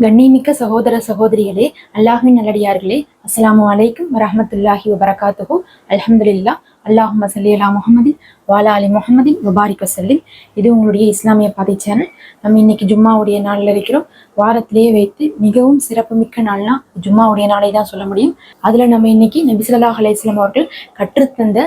கண்ணிமிக்க சகோதர சகோதரிகளே அல்லாஹின் நல்லடியார்களே அஸ்லாமு அலைக்கும் வரமத்துல்லாஹி வபரகாத்துஹு. அலமதுல்லா அல்லாஹும் சல்லி அல்லா முஹம்மதின் வாலா அலி முஹம்மதின் வபாரிக் வசல்லிம் இது உங்களுடைய இஸ்லாமிய பாதை சேனல் நம்ம இன்னைக்கு ஜும்மாவுடைய நாளில் இருக்கிறோம் வாரத்திலேயே வைத்து மிகவும் சிறப்புமிக்க நாள்னா ஜும்மாவுடைய நாளை தான் சொல்ல முடியும். அதில் நம்ம இன்னைக்கு நபிசுல்லா அலையம் அவர்கள் கற்றுத்தந்த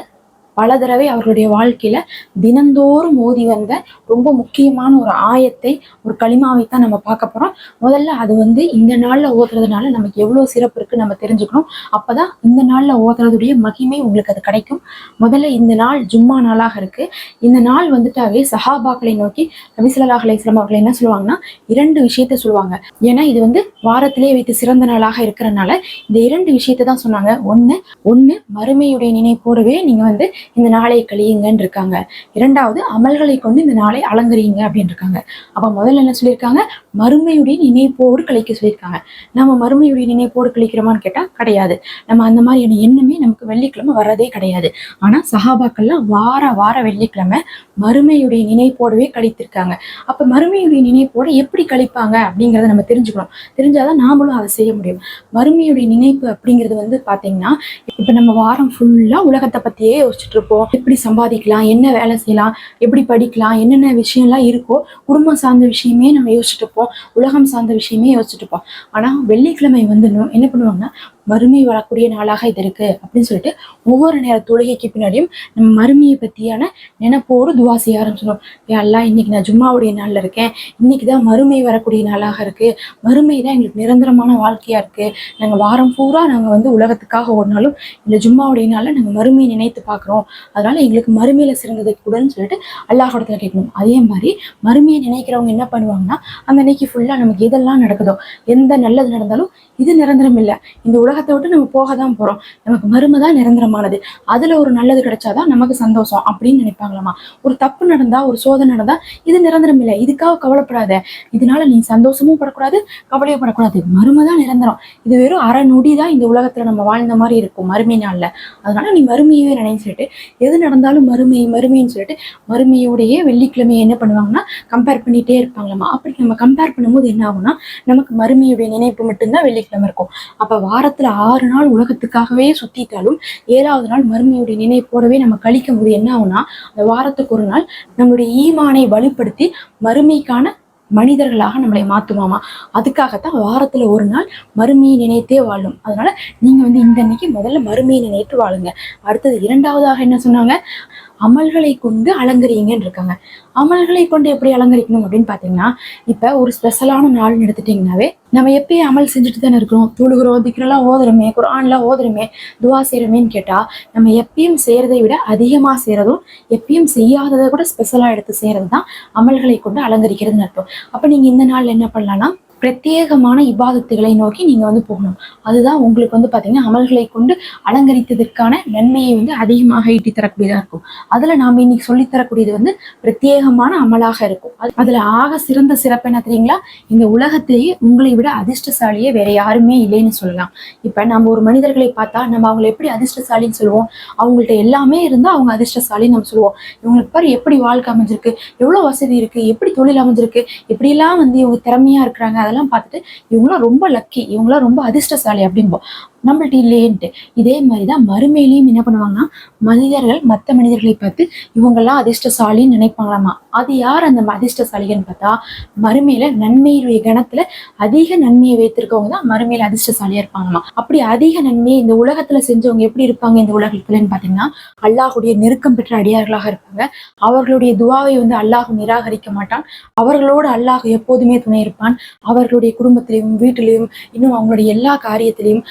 பல தடவை அவர்களுடைய வாழ்க்கையில தினந்தோறும் ஓதி வந்த ரொம்ப முக்கியமான ஒரு ஆயத்தை ஒரு களிமாவை தான் நம்ம பார்க்க போறோம். முதல்ல அது வந்து இந்த நாள்ல ஓதுறதுனால நமக்கு எவ்வளவு சிறப்பு இருக்கு நம்ம தெரிஞ்சுக்கணும். அப்பதான் இந்த நாள்ல ஓதுறதுடைய மகிமை உங்களுக்கு அது கிடைக்கும். முதல்ல இந்த நாள் ஜும்மா நாளாக இருக்கு. இந்த நாள் வந்துட்டாவே சஹாபாக்களை நோக்கி நபிசல்லாஹ் அலைஹிஸ்லாம் அவர்கள் என்ன சொல்லுவாங்கன்னா இரண்டு விஷயத்த சொல்லுவாங்க. ஏன்னா இது வந்து வாரத்திலே வைத்து சிறந்த நாளாக இருக்கிறனால இந்த இரண்டு விஷயத்தை தான் சொன்னாங்க. ஒன்னு ஒன்னு மறுமையுடைய நினைப்போடவே நீங்க வந்து இந்த நாளை கழியுங்கன்னு இருக்காங்க இரண்டாவது அமல்களை கொண்டு இந்த நாளை அலங்கரியுங்க அப்படின்னு இருக்காங்க அப்ப முதல்ல என்ன சொல்லியிருக்காங்க? மறுமையுடைய நினைப்போடு கழிக்க சொல்லியிருக்காங்க. நம்ம மறுமையுடைய நினைப்போடு கழிக்கிறோமான்னு கேட்டால் கிடையாது. நம்ம அந்த மாதிரியான எண்ணமே நமக்கு வெள்ளிக்கிழமை வர்றதே கிடையாது. ஆனால் சஹாபாக்கள்லாம் வார வார வெள்ளிக்கிழமை மறுமையுடைய நினைப்போடவே கழித்திருக்காங்க. அப்போ மறுமையுடைய நினைப்போட எப்படி கழிப்பாங்க அப்படிங்கிறத நம்ம தெரிஞ்சுக்கணும். தெரிஞ்சாதான் நாமளும் அதை செய்ய முடியும். மறுமையுடைய நினைப்பு அப்படிங்கிறது வந்து பார்த்தீங்கன்னா இப்போ நம்ம வாரம் ஃபுல்லாக உலகத்தை பற்றியே யோசிச்சுட்டு இருப்போம். எப்படி சம்பாதிக்கலாம் என்ன வேலை செய்யலாம் எப்படி படிக்கலாம் என்னென்ன விஷயம்லாம் இருக்கோ குடும்பம் சார்ந்த விஷயமே நம்ம யோசிச்சுட்டு இருப்போம். உலகம் சார்ந்த விஷயமே யோசிச்சுட்டு இருப்போம். ஆனா வெள்ளிக்கிழமை வந்து என்ன பண்ணுவாங்கன்னா மறுமை வரக்கூடிய நாளாக இது இருக்கு அப்படின்னு சொல்லிட்டு ஒவ்வொரு நேர தொழுகைக்கு பின்னாடியும் நம்ம மறுமையை பத்தியான நினைப்போடு துவா செய்ய ஆரம்பிச்சிடும் எல்லாம் இன்னைக்கு நான் ஜும்மாவுடைய நாள்ல இருக்கேன். இன்னைக்கு தான் மறுமை வரக்கூடிய நாளாக இருக்கு. மறுமை தான் எங்களுக்கு நிரந்தரமான வாழ்க்கையா இருக்கு. நாங்க வாரம் பூரா நாங்க வந்து உலகத்துக்காக ஓடினாலும் இந்த ஜும்மாவுடைய நாள்ல நாங்க மறுமையை நினைத்து பார்க்குறோம். அதனால எங்களுக்கு மறுமையில சிறந்தது கூடன்னு சொல்லிட்டு அல்லாஹ் இடத்துல கேட்கணும். அதே மாதிரி மறுமையை நினைக்கிறவங்க என்ன பண்ணுவாங்கன்னா அந்த இன்னைக்கு ஃபுல்லா நமக்கு எதெல்லாம் நடக்குதோ எந்த நல்லது நடந்தாலும் இது நிரந்தரம் இல்லை. இந்த உலகத்தை விட்டு நம்ம போக தான் போறோம். நமக்கு மறுமை தான் நிரந்தரமானது. அதுல ஒரு நல்லது கிடைச்சாதான் நமக்கு சந்தோஷம் அப்படின்னு நினைப்பாங்களாமா? ஒரு தப்பு நடந்தா ஒரு சோதனை நடந்தா இது நிரந்தரம் இல்லை. இதுக்காக கவலைப்படாத. இதனால நீ சந்தோஷமும் படக்கூடாது கவலையும் படக்கூடாது. மருமை தான் நிரந்தரம். இது வெறும் அரை நொடி தான் இந்த உலகத்துல நம்ம வாழ்ந்த மாதிரி இருக்கும் மறுமை நாள்ல. அதனால நீ மறுமையவே நினைன்னு சொல்லிட்டு எது நடந்தாலும் மறுமை மறுமைன்னு சொல்லிட்டு மறுமையோடையே வெள்ளிக்கிழமையை என்ன பண்ணுவாங்கன்னா கம்பேர் பண்ணிட்டே இருப்பாங்களாமா? அப்படி நம்ம கம்பேர் பண்ணும்போது என்ன ஆகும்னா நமக்கு மறுமையுடைய நினைப்பு மட்டும்தான் வெள்ளிக்கிழமை இருக்கும். அப்ப வாரத்துல ஆறு நாள் உலகத்துக்காகவே சுத்திட்டாலும் ஏழாவது நாள் மறுமையுடைய நினைப்போடவே நம்ம கழிக்கும் போது என்ன ஆகும்னா அந்த வாரத்துக்கு ஒரு நாள் நம்மளுடைய ஈமானை வலுப்படுத்தி மறுமைக்கான மனிதர்களாக நம்மளை மாத்துமாமா. அதுக்காகத்தான் வாரத்துல ஒரு நாள் மறுமையை நினைத்தே வாழும். அதனால நீங்க வந்து இந்த அன்னைக்கு முதல்ல மறுமையை நினைத்து வாழுங்க. அடுத்தது இரண்டாவதாக என்ன சொன்னாங்க? அமல்களை கொண்டு அலங்கரிங்கன்னு இருக்காங்க. அமல்களை கொண்டு எப்படி அலங்கரிக்கணும் அப்படின்னு பார்த்தீங்கன்னா இப்போ ஒரு ஸ்பெஷலான நாள்னு எடுத்துட்டிங்கனாவே நம்ம எப்பயும் அமல் செஞ்சுட்டு தானே இருக்கிறோம். தொழுகிறோம் திக்கிறலாம் ஓதுறமே குரான்லாம் ஓதுறமே துவா செய்கிறோமேன்னு கேட்டால் நம்ம எப்பயும் செய்கிறதை விட அதிகமாக செய்கிறதும் எப்பயும் செய்யாததை கூட ஸ்பெஷலாக எடுத்து செய்கிறது தான் அமல்களை கொண்டு அலங்கரிக்கிறதுன்னு அர்த்தம். அப்போ நீங்கள் இந்த நாளில் என்ன பண்ணலாம்னா பிரத்யேகமான இபாதத்துகளை நோக்கி நீங்கள் வந்து போகணும். அதுதான் உங்களுக்கு வந்து பார்த்தீங்கன்னா அமல்களை கொண்டு அலங்கரித்ததற்கான நன்மையை வந்து அதிகமாக ஈட்டி தரக்கூடியதாக இருக்கும். அதில் நாம இன்னைக்கு சொல்லித்தரக்கூடியது வந்து பிரத்யேகமான அமலாக இருக்கும். அது- அதில் ஆக சிறந்த சிறப்பு என்ன தெரியுங்களா? இந்த உலகத்திலேயே உங்களை விட அதிர்ஷ்டசாலியே வேற யாருமே இல்லைன்னு சொல்லலாம். இப்போ நம்ம ஒரு மனிதர்களை பார்த்தா நம்ம அவங்களை எப்படி அதிர்ஷ்டசாலின்னு சொல்லுவோம்? அவங்கள்ட்ட எல்லாமே இருந்தால் அவங்க அதிர்ஷ்டசாலின்னு நம்ம சொல்லுவோம். இவங்களுக்கு பாரு எப்படி வாழ்க்கை அமைஞ்சிருக்கு? எவ்வளோ வசதி இருக்கு? எப்படி தொழில் அமைஞ்சிருக்கு? எப்படிலாம் வந்து இவங்க திறமையா இருக்கிறாங்க. அதெல்லாம் பார்த்துட்டு இவங்களாம் ரொம்ப லக்கி இவங்களாம் ரொம்ப அதிர்ஷ்டசாலி அப்படிம்போம் நம்மள்ட்ட இல்லையேன்ட்டு. இதே மாதிரி தான் மறுமையிலையும் என்ன பண்ணுவாங்கன்னா மனிதர்கள் மற்ற மனிதர்களை பார்த்து இவங்கெல்லாம் அதிர்ஷ்டசாலின்னு நினைப்பாங்களாமா? அது யார் அந்த அதிர்ஷ்டசாலிகள்னு பார்த்தா மறுமையில நன்மையுடைய கணத்துல அதிக நன்மையை வைத்திருக்கவங்க தான் மறுமையில அதிர்ஷ்டசாலியா இருப்பாங்களாமா? அப்படி அதிக நன்மையை இந்த உலகத்துல செஞ்சவங்க எப்படி இருப்பாங்க இந்த உலகத்துலன்னு பாத்தீங்கன்னா அல்லாஹுடைய நெருக்கம் பெற்ற அடியார்களாக இருப்பாங்க. அவர்களுடைய துவாவை வந்து அல்லாஹ் நிராகரிக்க மாட்டான். அவர்களோடு அல்லாஹ் எப்போதுமே துணை இருப்பான். அவர்களுடைய குடும்பத்திலையும் வீட்டிலையும் இன்னும் அவங்களுடைய எல்லா காரியத்திலையும்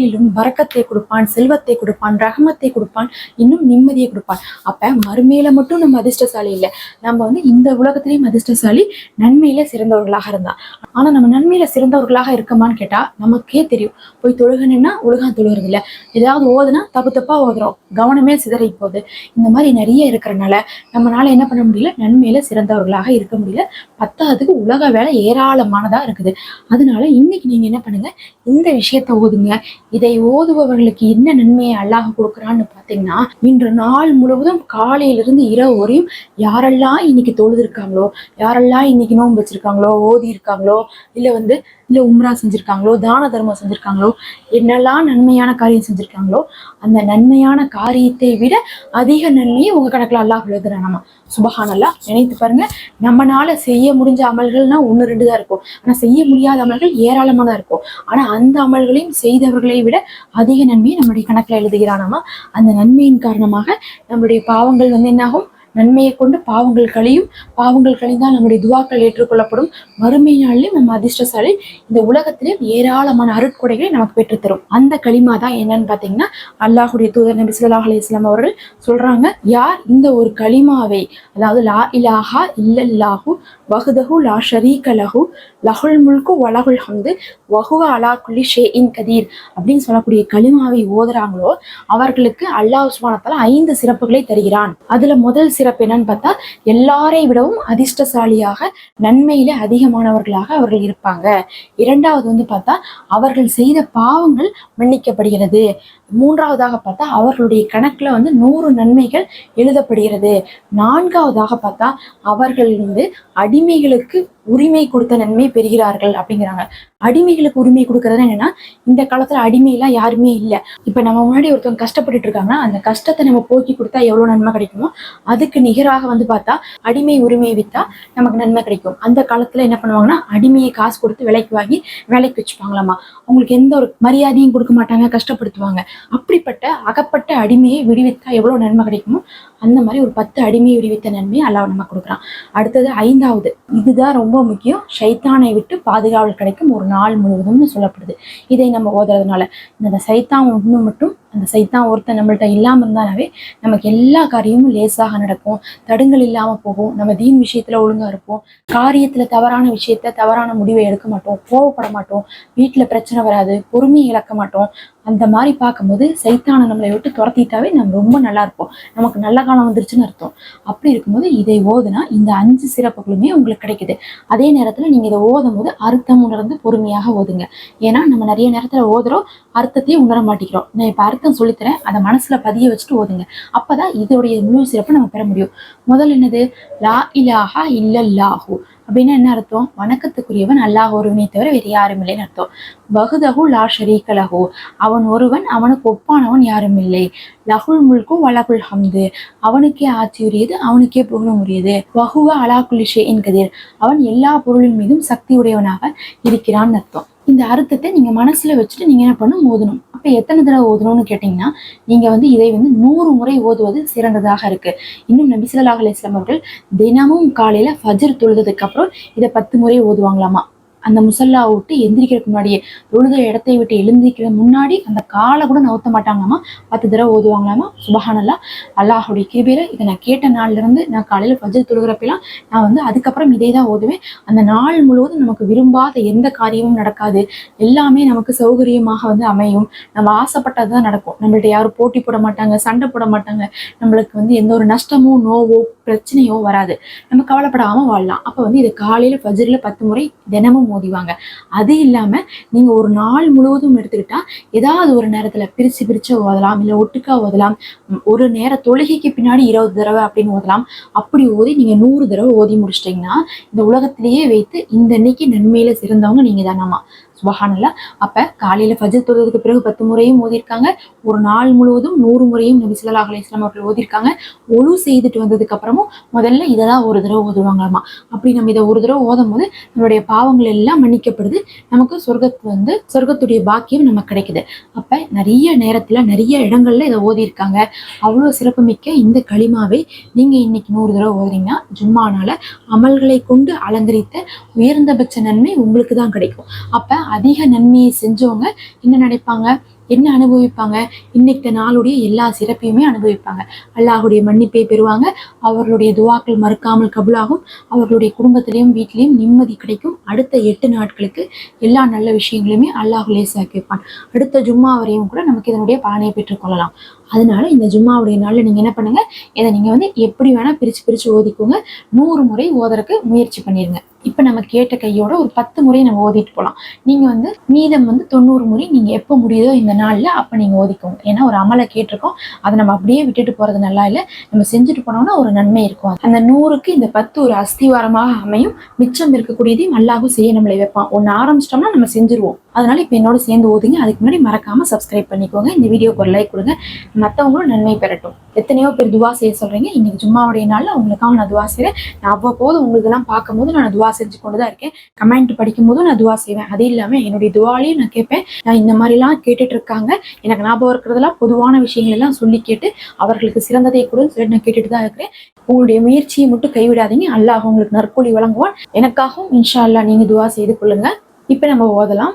தொழிலும் வரக்கத்தை கொடுப்பான் செல்வத்தை கொடுப்பான் ரகமத்தை கொடுப்பான் இன்னும் நிம்மதியை கொடுப்பான். அப்ப மறுமையில மட்டும் நம்ம அதிர்ஷ்டசாலி இல்லை. நம்ம வந்து இந்த உலகத்திலேயும் அதிர்ஷ்டசாலி நன்மையில சிறந்தவர்களாக இருந்தா. ஆனா நம்ம நன்மையில சிறந்தவர்களாக இருக்கமான்னு கேட்டா நமக்கே தெரியும். போய் தொழுகணும்னா உலகம் தொழுகிறது இல்ல ஏதாவது ஓதுனா தப்பு தப்பா ஓதுறோம். கவனமே சிதறி போகுது. இந்த மாதிரி நிறைய இருக்கிறனால நம்மளால என்ன பண்ண முடியல? நன்மையில சிறந்தவர்களாக இருக்க முடியல. பத்தாவதுக்கு உலக வேலை ஏராளமானதா இருக்குது. அதனால இன்னைக்கு நீங்க என்ன பண்ணுங்க? இந்த விஷயத்த ஓதுங்க. இதை ஓதுபவர்களுக்கு என்ன நன்மையை அல்லாஹ் கொடுக்குறான்னு பார்த்தீங்கன்னா இன்று நாள் முழுவதும் காலையிலிருந்து இரவு வரையும் யாரெல்லாம் இன்னைக்கு தொழுது இருக்காங்களோ யாரெல்லாம் இன்னைக்கு நோன்பு வச்சிருக்காங்களோ ஓதி இருக்காங்களோ இல்லை வந்து இல்லை உம்ரா செஞ்சுருக்காங்களோ தான தர்மம் செஞ்சுருக்காங்களோ என்னெல்லாம் நன்மையான காரியம் செஞ்சுருக்காங்களோ அந்த நன்மையான காரியத்தை விட அதிக நன்மையை உங்கள் கணக்கில் அல்லாஹ் எழுதுறானாமா. சுபஹானல்லா நினைத்து பாருங்க. நம்மனால செய்ய முடிஞ்ச அமல்கள்னா ஒன்று ரெண்டு தான் இருக்கும். ஆனால் செய்ய முடியாத அமல்கள் ஏராளமாக இருக்கும். ஆனால் அந்த அமல்களையும் செய்தவர்களை விட அதிக நன்மையை நம்முடைய கணக்கில் எழுதுகிறானாமா? அந்த நன்மையின் காரணமாக நம்மளுடைய பாவங்கள் வந்து என்னாகும்? நன்மையை கொண்டு பாவங்கள் கழியும். பாவங்கள் கழிந்தால் நம்முடைய துவாக்கள் ஏற்றுக்கொள்ளப்படும். மறுமை நாளிலும் நம்ம அதிர்ஷ்டசாலி இந்த உலகத்திலும் ஏராளமான அருட்கொடைகளை நமக்கு பெற்றுத்தரும். அந்த களிமா தான் என்னன்னு பார்த்தீங்கன்னா அல்லாஹுடைய தூதர் நபி அவர்கள் சொல்றாங்க யார் இந்த ஒரு களிமாவை அதாவது லா இலாஹா இல்லல்லாஹு வகுதகு லா ஷரீக லஹு லஹுல் முல்கு வலகுல் ஹம்து வஹுவ அலா குலி ஷே இன் கதீர் அப்படின்னு சொல்லக்கூடிய களிமாவை ஓதுறாங்களோ அவர்களுக்கு அல்லாஹ் உஸ்மானத்தால் ஐந்து சிறப்புகளை தருகிறான். அதுல முதல் சிறப்பு என்னன்னு பார்த்தா எல்லாரை விடவும் அதிர்ஷ்டசாலியாக நன்மையில அதிகமானவர்களாக அவர்கள் இருப்பாங்க. இரண்டாவது வந்து பார்த்தா அவர்கள் செய்த பாவங்கள் மன்னிக்கப்படுகிறது. மூன்றாவதாக பார்த்தா அவர்களுடைய கணக்குல வந்து நூறு நன்மைகள் எழுதப்படுகிறது. நான்காவதாக பார்த்தா அவர்கள் வந்து அடிமைகளுக்கு உரிமை கொடுத்த நன்மை பெறுகிறார்கள் அப்படிங்கிறாங்க. அடிமைகளுக்கு உரிமை கொடுக்கறது என்னன்னா இந்த காலத்துல அடிமையெல்லாம் யாருமே இல்லை. இப்ப நம்ம முன்னாடி ஒருத்தவங்க கஷ்டப்பட்டுட்டு இருக்காங்கன்னா அந்த கஷ்டத்தை நம்ம போக்கி கொடுத்தா எவ்வளவு நன்மை கிடைக்குமோ அதுக்கு நிகராக வந்து பார்த்தா அடிமை உரிமையை வித்தா நமக்கு நன்மை கிடைக்கும். அந்த காலத்துல என்ன பண்ணுவாங்கன்னா அடிமையை காசு கொடுத்து விலைக்கு வாங்கி வேலைக்கு வச்சுப்பாங்களாமா. அவங்களுக்கு எந்த ஒரு மரியாதையும் கொடுக்க மாட்டாங்க கஷ்டப்படுத்துவாங்க. அப்படிப்பட்ட அகப்பட்ட அடிமையை விடுவித்தா எவ்வளவு நன்மை கிடைக்குமோ அந்த மாதிரி ஒரு பத்து அடிமையை விடுவித்த நன்மையை அல்லாஹ் நம்ம கொடுக்குறான். அடுத்தது ஐந்தாவது இதுதான் ரொம்ப முக்கியம். ஷைத்தானை விட்டு பாதுகாவல் கிடைக்கும் ஒரு நாள் முழுவதும்னு சொல்லப்படுது. இதை நம்ம ஓதுறதுனால. இந்த சைத்தான் ஒன்று மட்டும் அந்த சைத்தான் ஒருத்தன் நம்மள்ட்ட இல்லாமல் இருந்தாலே நமக்கு எல்லா காரியமும் லேசாக நடக்கும். தடுங்கள் இல்லாமல் போகும். நம்ம தீன் விஷயத்தில் ஒழுங்காக இருப்போம். காரியத்தில் தவறான விஷயத்த தவறான முடிவை எடுக்க மாட்டோம். கோவப்பட மாட்டோம். வீட்டில் பிரச்சனை வராது. பொறுமையை இழக்க மாட்டோம். அந்த மாதிரி பார்க்கும்போது சைத்தானை நம்மளை விட்டு துரத்திட்டாவே நம்ம ரொம்ப நல்லா இருப்போம். நமக்கு நல்ல காலம் வந்துருச்சுன்னு அர்த்தம். அப்படி இருக்கும்போது இதை ஓதுனா இந்த அஞ்சு சிறப்புகளுமே உங்களுக்கு கிடைக்குது. அதே நேரத்தில் நீங்கள் இதை ஓதும் போது அர்த்தம் உணர்ந்து பொறுமையாக ஓதுங்க. ஏன்னா நம்ம நிறைய நேரத்தில் ஓதுறோம். அர்த்தத்தையே உணர மாட்டேங்கிறோம் நான் இப்போ அர்த்தம் சொல்லித்தரேன். அதை மனசுல பதிய வச்சுட்டு ஓதுங்க. அப்பதான் இதோடைய முழு சிறப்பை நம்ம பெற முடியும். முதல்ல என்னது? லா இலாஹா இல்லல்லாஹு. அப்படின்னா என்ன அர்த்தம்? வணக்கத்துக்குரியவன் அல்லாஹ் ஒருவனை தவிர வேறு யாரும் இல்லைன்னு அர்த்தம். பகுதகு லா ஷரீக லஹு. அவன் ஒருவன் அவனுக்கு ஒப்பானவன் யாரும் இல்லை. லகுல் முல்கு வலகுல் ஹம்து. அவனுக்கே ஆட்சி உரியது அவனுக்கே புகழும் உரியது. வகுவ அலா குலிஷே என்கதிர் அவன் எல்லா பொருளின் மீதும் சக்தி உடையவனாக இருக்கிறான் அர்த்தம். இந்த அர்த்தத்தை நீங்க மனசுல வச்சுட்டு நீங்க என்ன பண்ணணும்? ஓதணும். அப்ப எத்தனை தடவை ஓதணும்னு கேட்டீங்கன்னா நீங்க வந்து இதை வந்து நூறு முறை ஓதுவது சிறந்ததாக இருக்கு. இன்னும் நபி ஸல்லல்லாஹு அலைஹி வஸல்லம் அவர்கள் தினமும் காலையில ஃபஜர் தொழுததுக்கு அப்புறம் இதை பத்து முறை ஓதுவாங்களாமா? அந்த முசல்லா விட்டு எந்திரிக்கிறதுக்கு முன்னாடியே தொழுத இடத்தை விட்டு எழுந்திரிக்கிற முன்னாடி அந்த காலை கூட நவுத்த மாட்டாங்களாமா? பத்து தடவை ஓதுவாங்களாமா? சுபஹானல்லா. அல்லாஹுடைய கிருபையில இதை நான் கேட்ட நாள்ல இருந்து நான் காலையில பஜ்ஜல் தொழுகிறப்பெல்லாம் நான் வந்து அதுக்கப்புறம் இதே தான் ஓதுவேன். அந்த நாள் முழுவதும் நமக்கு விரும்பாத எந்த காரியமும் நடக்காது. எல்லாமே நமக்கு சௌகரியமாக வந்து அமையும். நம்ம ஆசைப்பட்டது தான் நடக்கும். நம்மள்ட்ட யாரும் போட்டி போட மாட்டாங்க சண்டை போட மாட்டாங்க. நம்மளுக்கு வந்து எந்த ஒரு நஷ்டமோ நோவோ பிரச்சனையோ வராது. நம்ம கவலைப்படாம வாழலாம். அப்போ வந்து இது காலையில ஃபஜ்ர்ல பத்து முறை தினமும் மோதிவாங்க. அது இல்லாம நீங்க ஒரு நாள் முழுவதும் எடுத்துக்கிட்டா ஏதாவது ஒரு நேரத்துல பிரிச்சு பிரிச்சு ஓதலாம் இல்ல ஒட்டுக்கா ஓதலாம். ஒரு நேர தொழுகைக்கு பின்னாடி இருபது தடவை அப்படின்னு ஓதலாம். அப்படி ஓதி நீங்க நூறு தடவை ஓதி முடிச்சிட்டீங்கன்னா இந்த உலகத்திலேயே வைத்து இந்த அன்னைக்கு நன்மையில சிறந்தவங்க நீங்க தானாமா சுபஹானல்லா. அப்போ காலையில் ஃபஜர் தொழுதுக்கு பிறகு பத்து முறையும் ஓதியிருக்காங்க. ஒரு நாள் முழுவதும் நூறு முறையும் நபி ஸல்லல்லாஹு அலி இஸ்லாம் அவர்கள் ஓதியிருக்காங்க. ஒழு செய்துட்டு வந்ததுக்கு அப்புறமும் முதல்ல இதை தான் ஒரு தடவை ஓதுவாங்களாமா. அப்படி நம்ம இதை ஒரு தடவை ஓதும் போது நம்மளுடைய பாவங்கள் எல்லாம் மன்னிக்கப்படுது. நமக்கு சொர்க்கத்து வந்து சொர்க்கத்துடைய பாக்கியம் நமக்கு கிடைக்குது. அப்போ நிறைய நேரத்தில் நிறைய இடங்கள்ல இதை ஓதியிருக்காங்க. அவ்வளோ சிறப்புமிக்க இந்த களிமாவை நீங்கள் இன்னைக்கு நூறு தடவை ஓதுறீங்கன்னா ஜும்மானால அமல்களை கொண்டு அலங்கரித்த உயர்ந்தபட்ச நன்மை உங்களுக்கு தான் கிடைக்கும். அப்போ அதிக நன்மையை செஞ்சவங்க என்ன நினைப்பாங்க? என்ன அனுபவிப்பாங்க? இன்னைக்கு நாளுடைய எல்லா சிறப்பையுமே அனுபவிப்பாங்க. அல்லாஹுடைய மன்னிப்பை பெறுவாங்க. அவர்களுடைய துவாக்கள் மறுக்காமல் கபுலாகும். அவர்களுடைய குடும்பத்திலையும் வீட்லேயும் நிம்மதி கிடைக்கும். அடுத்த எட்டு நாட்களுக்கு எல்லா நல்ல விஷயங்களையுமே அல்லாஹ் லேசாக்கி வைப்பான் அடுத்த ஜும்மா வரையும் கூட நமக்கு இதனுடைய பலனை பெற்றுக்கொள்ளலாம் அதனால இந்த ஜும்மாவுடைய நாளில் நீங்கள் என்ன பண்ணுங்க? இதை நீங்கள் வந்து எப்படி வேணால் பிரித்து பிரித்து ஓதிக்கோங்க. நூறு முறை ஓதறக்கு முயற்சி பண்ணிடுங்க இப்போ நம்ம கேட்ட கையோட ஒரு பத்து முறை நம்ம ஓதிட்டு போகலாம் நீங்கள் வந்து மீதம் வந்து தொண்ணூறு முறை நீங்கள் எப்போ முடியுதோ இந்த நாளில் அப்போ நீங்கள் ஓதிக்கோங்க. ஏன்னா ஒரு அமலை கேட்டிருக்கோம். அதை நம்ம அப்படியே விட்டுட்டு போகிறது நல்லா இல்லை. நம்ம செஞ்சுட்டு போனோம்னா ஒரு நன்மை இருக்கும். அந்த நூறுக்கு இந்த பத்து ஒரு அஸ்திவாரமாக அமையும். மிச்சம் இருக்கக்கூடியதையும் நல்லாவும் செய்ய நம்மளை வைப்பான். ஒன்று ஆரம்பிச்சிட்டோம்னா நம்ம செஞ்சுருவோம். அதனால இப்போ என்னோட சேர்ந்து ஓதுங்க. அதுக்கு முன்னாடி மறக்காமல் சப்ஸ்கிரைப் பண்ணிக்கோங்க. இந்த வீடியோக்கு ஒரு லைக் கொடுங்க. மற்றவங்களும் நன்மை பெறட்டும். எத்தனையோ பேர் துவா செய்ய சொல்றீங்க. இன்னைக்கு ஜும்மாவுடைய நாளில் உங்களுக்காக நான் துவா செய்கிறேன் நான் அவ்வப்போது உங்களுக்கெல்லாம் பார்க்கும்போது நான் துவா செஞ்சு கொண்டு தான் இருக்கேன். கமெண்ட் படிக்கும்போதும் நான் துவா செய்வேன். அது இல்லாமல் என்னுடைய துவாலையும் நான் கேட்பேன். நான் இந்த மாதிரிலாம் கேட்டுட்டு இருக்காங்க. எனக்கு ஞாபகம் இருக்கிறதெல்லாம் பொதுவான விஷயங்கள் எல்லாம் சொல்லி கேட்டு அவர்களுக்கு சிறந்ததை கூட சொல்லி நான் கேட்டுட்டு தான் இருக்கிறேன். உங்களுடைய முயற்சியை மட்டும் கைவிடாதீங்க. அல்லாஹ் உங்களுக்கு நற்கூலி வழங்குவான். எனக்காகவும் இன்ஷா அல்லாஹ் நீங்க துவா செய்து கொள்ளுங்க. இப்போ நம்ம ஓதலாம்.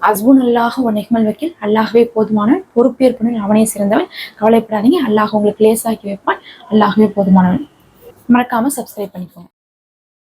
அஸ்புன் அல்லாஹ் ஒன் நெஹ்மல் வக்கீல் அல்லாஹ்வே போதுமானவன் பொறுப்பேற்புடன் அவனே சிறந்தவன். கவலைப்படாதீங்க. அல்லாஹ் உங்களுக்கு லேசாக்கி வைப்பான். அல்லாஹ்வே போதுமானவன். மறக்காம சப்ஸ்கிரைப் பண்ணிக்கோங்க.